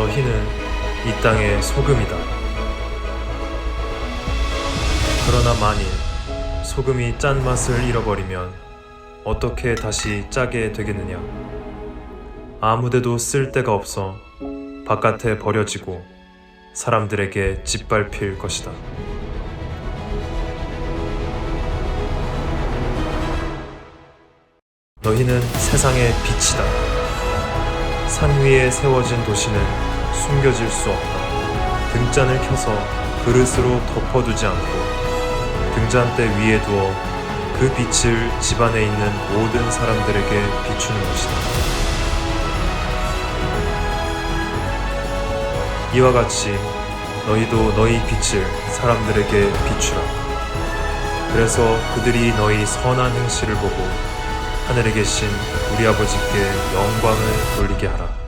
너희는 이 땅의 소금이다. 그러나 만일 소금이 짠 맛을 잃어버리면 어떻게 다시 짜게 되겠느냐? 아무데도 쓸 데가 없어 바깥에 버려지고 사람들에게 짓밟힐 것이다. 너희는 세상의 빛이다. 산 위에 세워진 도시는 숨겨질 수 없다. 등잔을 켜서 그릇으로 덮어두지 않고 등잔대 위에 두어 그 빛을 집안에 있는 모든 사람들에게 비추는 것이다. 이와 같이 너희도 너희 빛을 사람들에게 비추라. 그래서 그들이 너희 선한 행실을 보고 하늘에 계신 우리 아버지께 영광을 돌리게 하라.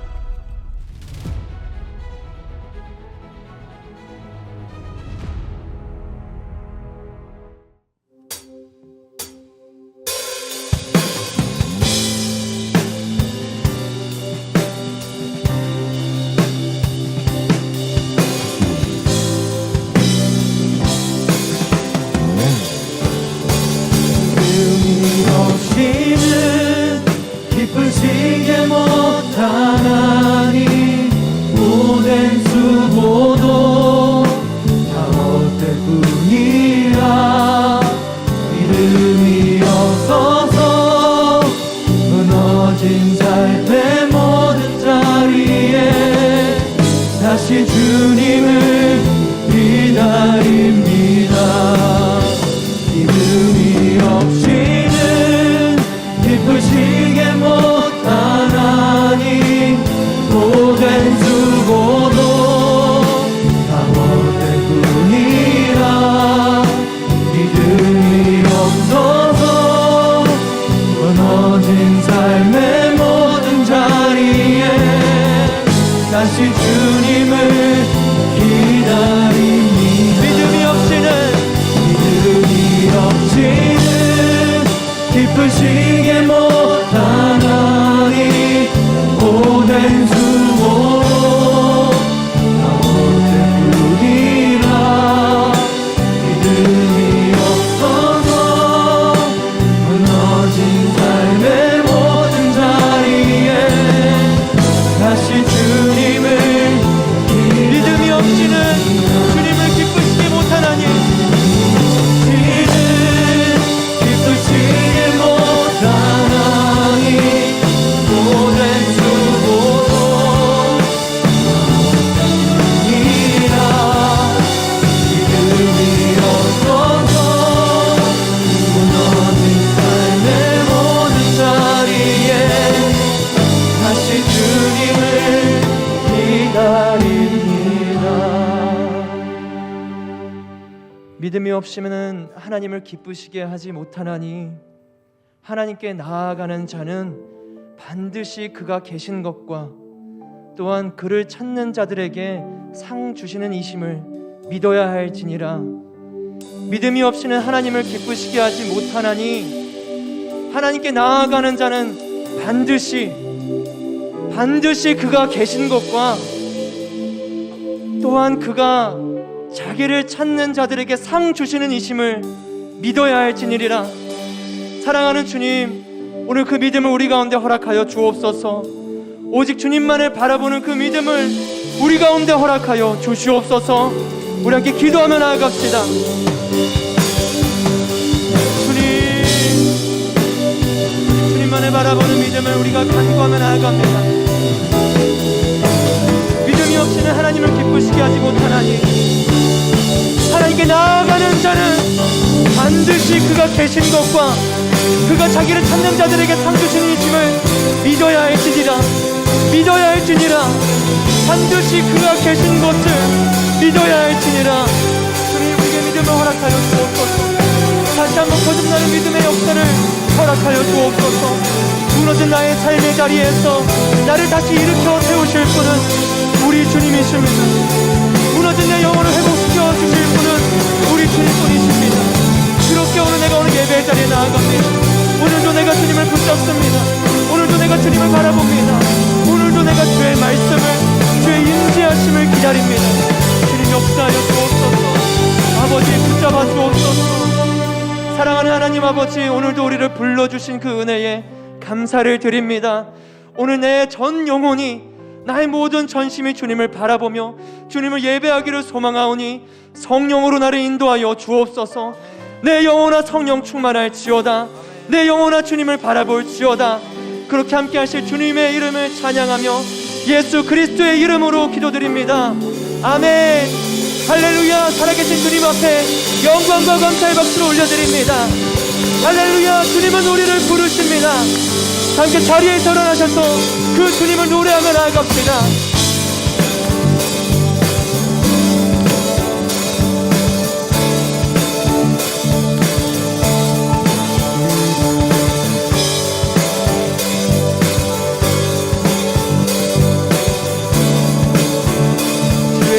하나님을 기쁘시게 하지 못하나니 하나님께 나아가는 자는 반드시 그가 계신 것과 또한 그를 찾는 자들에게 상 주시는 이심을 믿어야 할지니라. 믿음이 없이는 하나님을 기쁘시게 하지 못하나니 하나님께 나아가는 자는 반드시 반드시 그가 계신 것과 또한 그가 자기를 찾는 자들에게 상 주시는 이심을 믿어야 할지니라. 사랑하는 주님 오늘 그 믿음을 우리 가운데 허락하여 주옵소서. 오직 주님만을 바라보는 그 믿음을 우리 가운데 허락하여 주시옵소서. 우리 함께 기도하며 나아갑시다. 주님 주님만을 바라보는 믿음을 우리가 간구하며 나아갑니다. 믿음이 없이는 하나님을 기쁘시게 하지 못하나니 그가 계신 것과 그가 자기를 찾는 자들에게 상 주시는 이심을 믿어야 할지니라. 믿어야 할지니라. 반드시 그가 계신 것을 믿어야 할지니라. 주님 우리에게 믿음을 허락하여 주옵소서. 다시 한번 거듭나는 믿음의 역사를 허락하여 주옵소서. 무너진 나의 삶의 자리에서 나를 다시 일으켜 세우실 분은 우리 주님이십니다. 무너진 내 영혼을 회복시켜 주실 분은 우리 주님뿐이십니다 그렇게 오늘 내가 오늘 예배의 자리에 나아갑니다 오늘도 내가 주님을 붙잡습니다 오늘도 내가 주님을 바라봅니다 오늘도 내가 주의 말씀을 주의 임재하심을 기다립니다. 주님 역사하여 주옵소서. 아버지 붙잡아 주옵소서. 사랑하는 하나님 아버지 오늘도 우리를 불러주신 그 은혜에 감사를 드립니다. 오늘 내 전 영혼이 나의 모든 전심이 주님을 바라보며 주님을 예배하기를 소망하오니 성령으로 나를 인도하여 주옵소서. 내 영혼아 성령 충만할지어다. 내 영혼아 주님을 바라볼지어다. 그렇게 함께 하실 주님의 이름을 찬양하며 예수 그리스도의 이름으로 기도드립니다. 아멘. 할렐루야. 살아계신 주님 앞에 영광과 감사의 박수를 올려드립니다. 할렐루야. 주님은 우리를 부르십니다. 함께 자리에서 일어나셔서 그 주님을 노래하며 나아갑시다.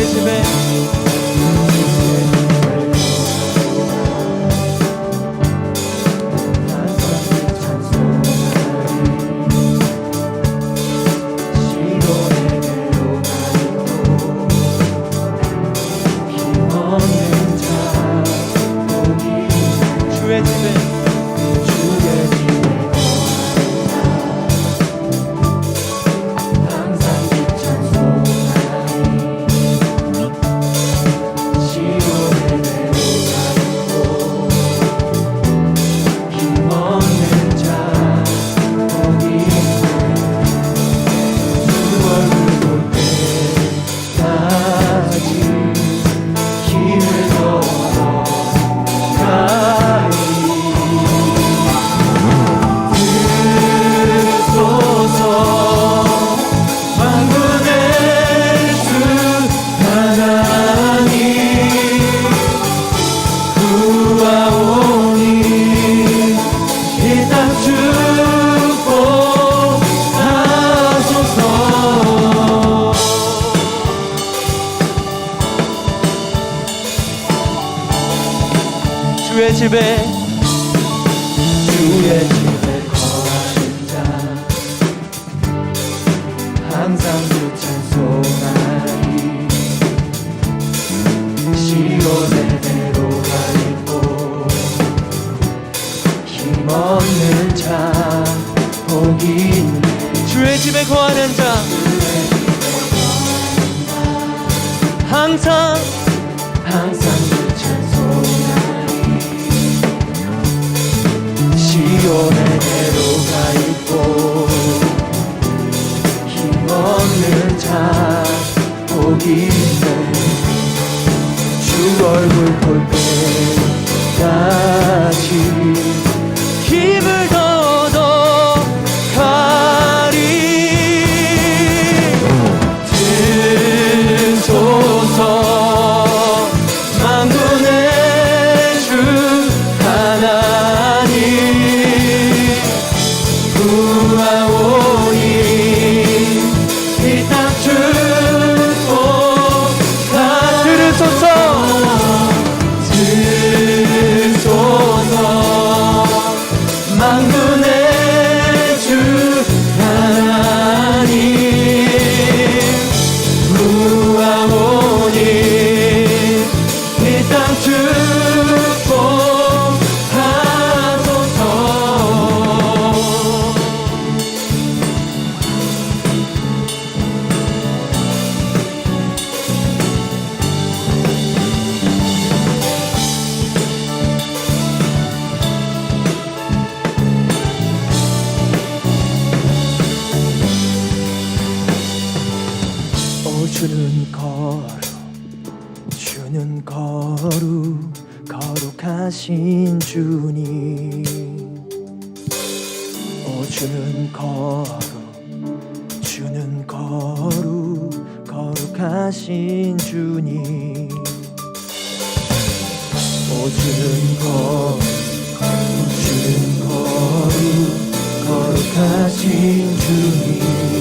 주의 항상. 항상 거룩하신 주님. 오 주는 거룩 주는 거룩 거룩하신 주님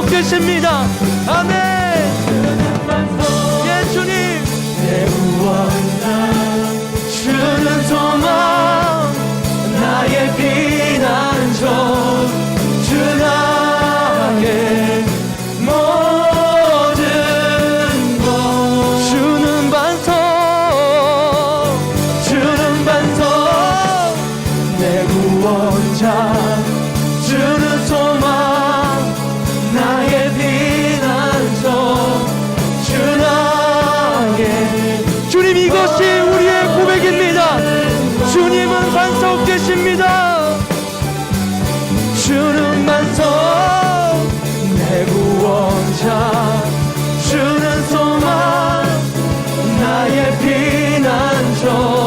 계십니다. 아멘. 나의 피난처.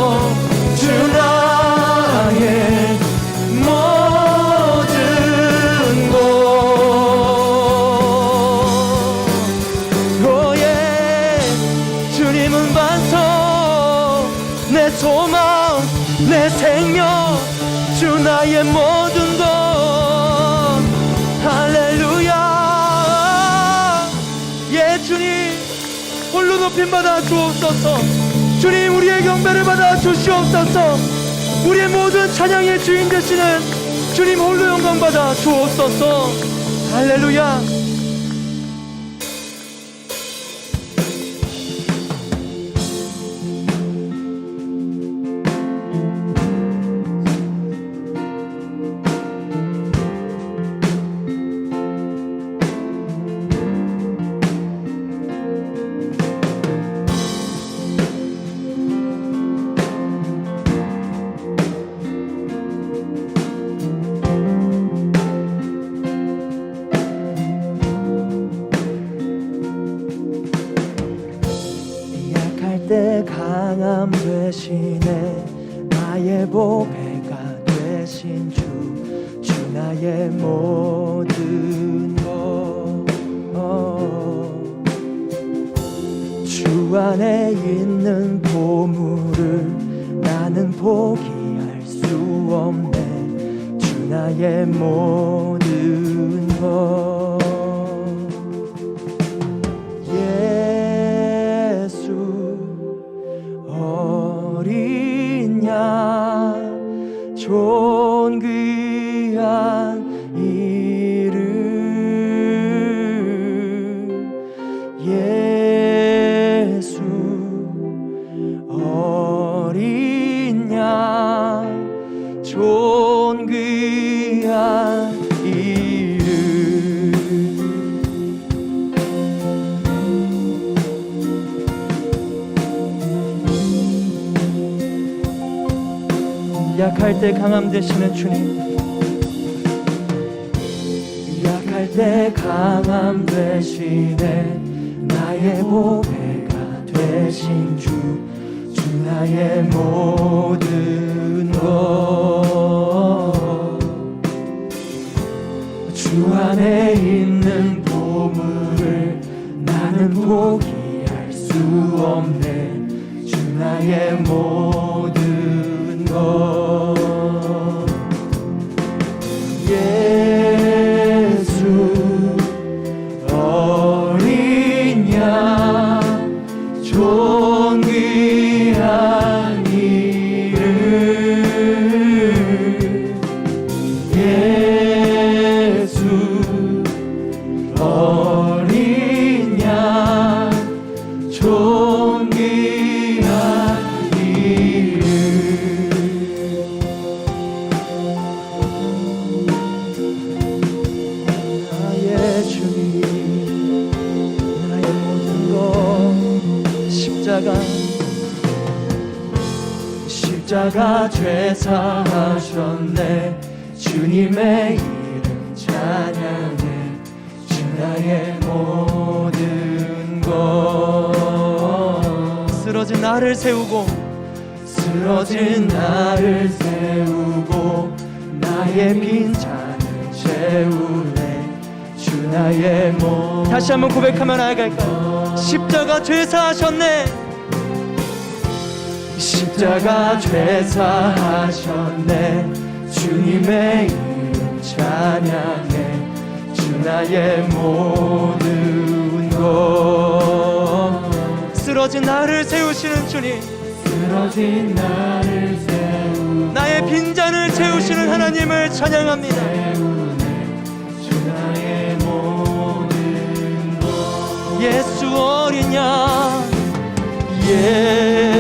주옵소서. 주님 우리의 경배를 받아 주시옵소서. 우리의 모든 찬양의 주인 되시는 주님 홀로 영광 받아 주옵소서. 할렐루야. 주님. 약할 때 강함 되시네 나의 보배가 되신 주, 주 나의 모든 것주 안에 있는 보물을 나는 포기할 수 없네. 주 나의 모든 것 십자가 십자가 죄사하셨네. 주님의 이름 찬양해. 주 나의 모든 것. 쓰러진 나를 세우고 쓰러진 나를 세우고 나의 빈잔을 채우네 주 나의 몸 다시 한번 고백하며 나아갈까요? 십자가 죄사하셨네. 십자가 죄사하셨네. 주님의 이름 찬양해. 주 나의 모든 것. 쓰러진 나를 세우시는 주님. 쓰러진 나를 세우고 나의 빈잔을 채우시는 하나님을 찬양합니다 예수 어린 양 예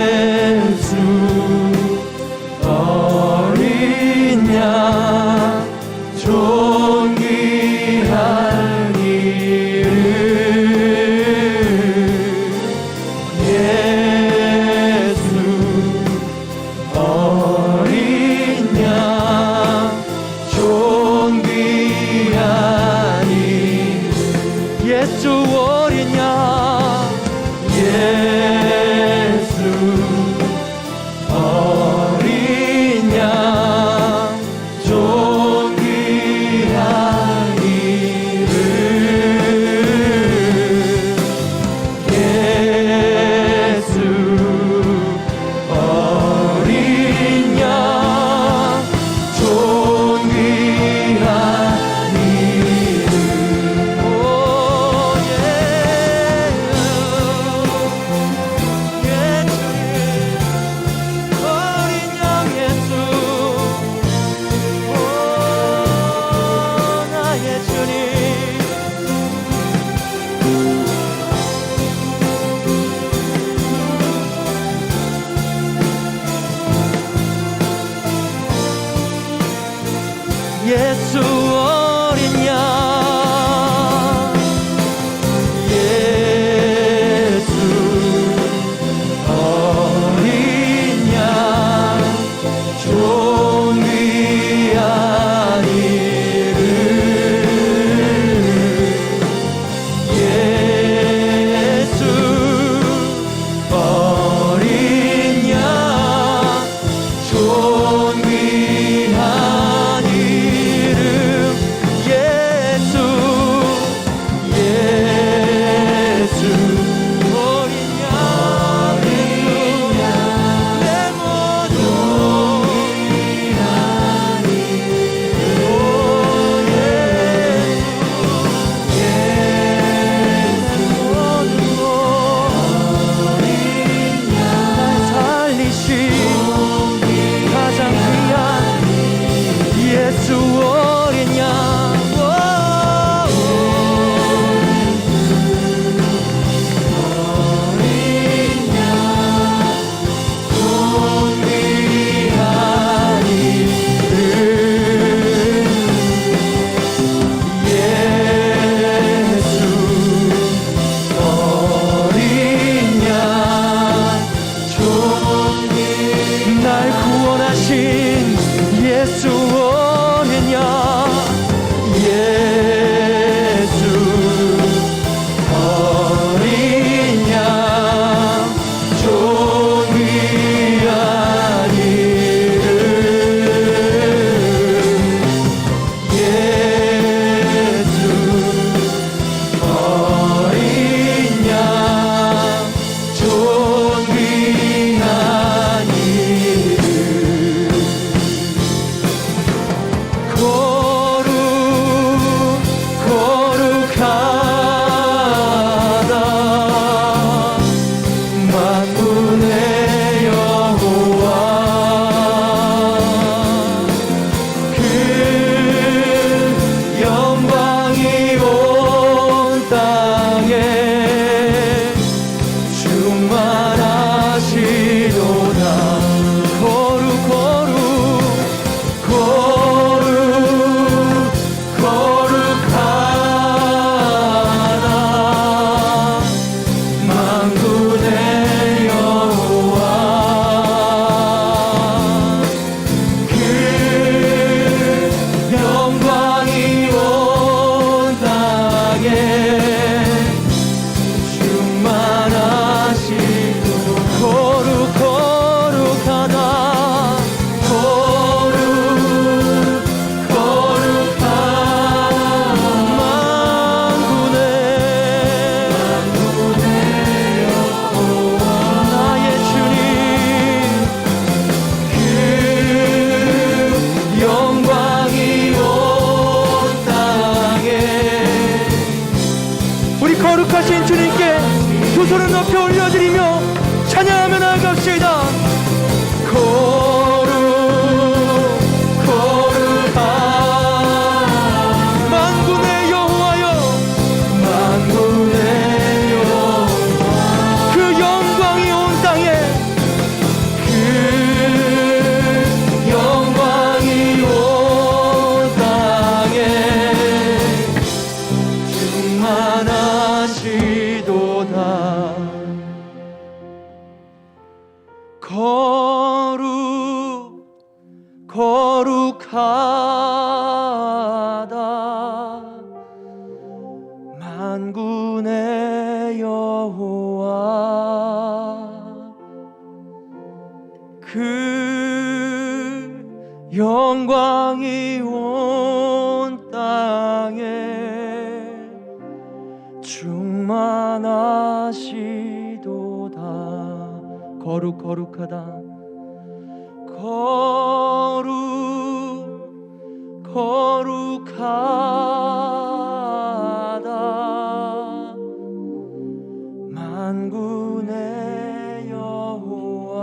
만군의 여호와.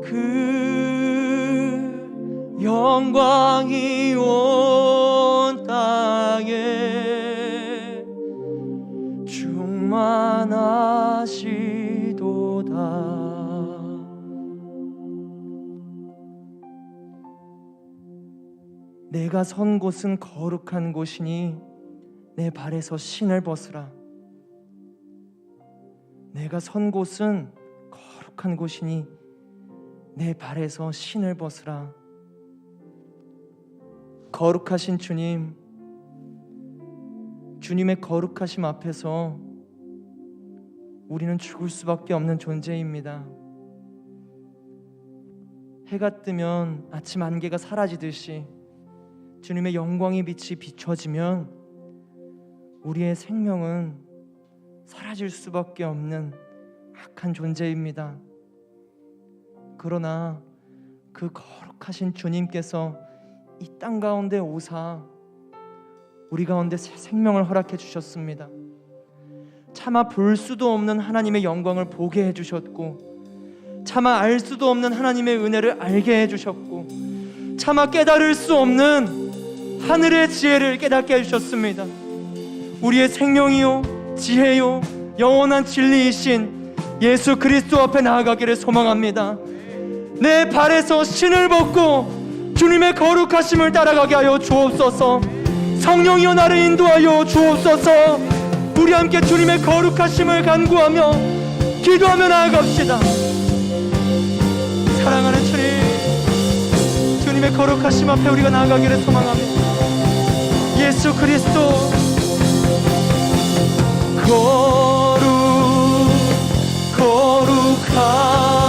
그 영광이 온 땅에 충만하시도다. 내가 선 곳은 거룩한 곳이니 내 발에서 신을 벗으라 내가 선 곳은 거룩한 곳이니 내 발에서 신을 벗으라 거룩하신 주님 주님의 거룩하심 앞에서 우리는 죽을 수밖에 없는 존재입니다. 해가 뜨면 아침 안개가 사라지듯이 주님의 영광의 빛이 비춰지면 우리의 생명은 사라질 수밖에 없는 악한 존재입니다. 그러나 그 거룩하신 주님께서 이 땅 가운데 오사 우리 가운데 새 생명을 허락해 주셨습니다. 차마 볼 수도 없는 하나님의 영광을 보게 해 주셨고 차마 알 수도 없는 하나님의 은혜를 알게 해 주셨고 차마 깨달을 수 없는 하늘의 지혜를 깨닫게 해 주셨습니다. 우리의 생명이요 지혜요 영원한 진리이신 예수 그리스도 앞에 나아가기를 소망합니다. 내 발에서 신을 벗고 주님의 거룩하심을 따라가게 하여 주옵소서. 성령이여 나를 인도하여 주옵소서. 우리 함께 주님의 거룩하심을 간구하며 기도하며 나아갑시다. 사랑하는 주님, 주님의 거룩하심 앞에 우리가 나아가기를 소망합니다. 예수 그리스도 거룩 거룩한